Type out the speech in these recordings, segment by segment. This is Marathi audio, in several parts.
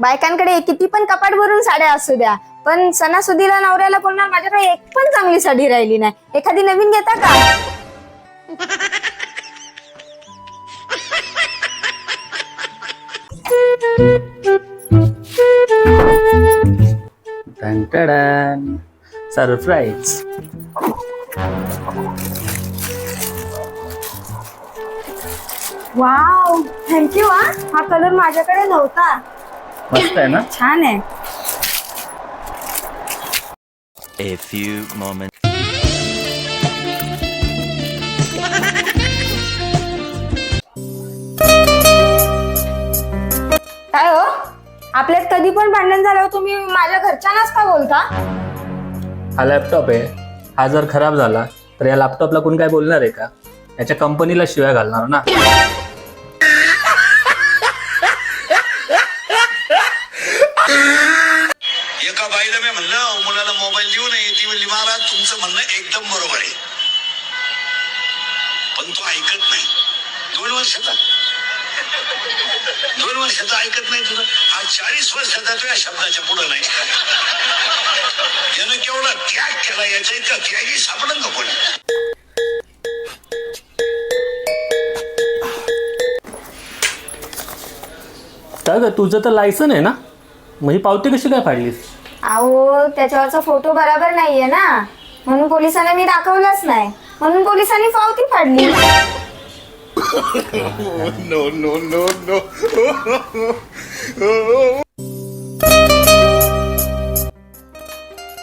बायकांकडे किती पण कपाट भरून साड्या असू द्या पण सणासुदीला नवऱ्याला बोलणार माझ्याकडे एक पण चांगली साडी राहिली नाही. एखादी नवीन घेता का? सरप्राईज वाव थँक्यू हा. हा कलर माझ्याकडे नव्हता. मस्त आहे ना? छान आहे. A few moments. काय हो? आपल्यात कधी पण भांडण झाल्यावर तुम्ही माझ्या घरच्यांनाच का बोलता? हा लॅपटॉप आहे. हा जर खराब झाला तर या लॅपटॉपला कोण काय बोलणार आहे का? याच्या कंपनीला शिवाय घालणार ना. म्हणलं मुलाला मोबाईल देऊ नये. ती म्हणली महाराज तुमचं म्हणणं एकदम बरोबर आहे. पण तो ऐकत नाही. दोन वर्षाचा. दोन वर्षाचा ऐकत नाही तुझं. हा चाळीस वर्षाचा तो या शब्दाच्या पुढं नाही. यानं केवढा त्याग केला याच्या इतका त्यागी सापडत नको का ग तुझं तर लायसन आहे ना? मग ही पावती कशी काय फाडलीस? अहो त्याच्यावरचा फोटो बरोबर नाहीये ना. म्हणून पोलिसांना मी दाखवलंच नाही. म्हणून पोलिसांनी पावती फाडली.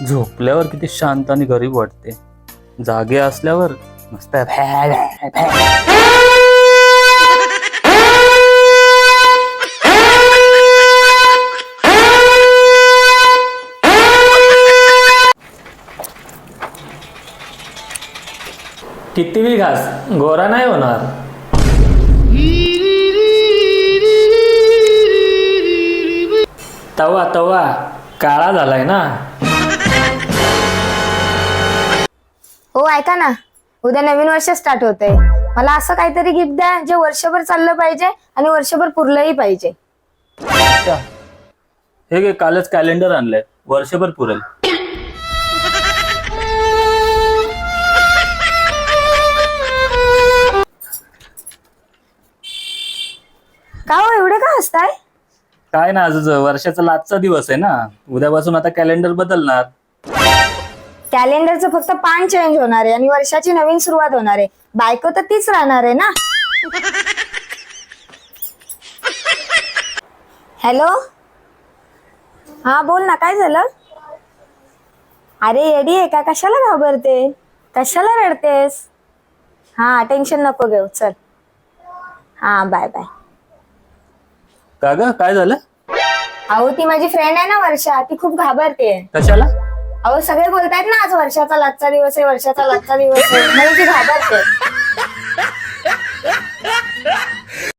झोपल्यावर किती शांत आणि गरीब वाटते. जागे असल्यावर मस्त भॅ, भॅ, भॅ. किती बी घास गोरा नाही होणार. तवा तवा काळा झालाय ना. हो ऐका ना. उद्या नवीन वर्ष स्टार्ट होते मला असं काहीतरी गिफ्ट द्या जे वर्षभर चाललं पाहिजे आणि वर्षभर पुरलंही पाहिजे. अच्छा हे घे कालच कॅलेंडर आणलंय. वर्षभर पुरेल. का हो एवढे का हसताय? काय ना आज वर्षाचा लास्टचा दिवस आहे ना. उद्यापासून आता कॅलेंडर बदलणार. कॅलेंडरचं फक्त पान चेंज होणार आहे आणि वर्षाची नवीन सुरुवात होणार आहे. बायको तर तीच राहणार आहे ना? हॅलो हा बोल ना काय झालं? अरे येडी आहे का? कशाला घाबरते? कशाला रडतेस? हा टेन्शन नको घेऊ चल. हा बाय बाय का ग काय झालं? अहो ती माझी फ्रेंड आहे ना वर्षा ती खूप घाबरते. कशाला? अहो सगळे बोलतायत ना आज वर्षाचा लाचचा दिवस आहे वर्षाचा लाचचा दिवस आहे. म्हणून ती घाबरते.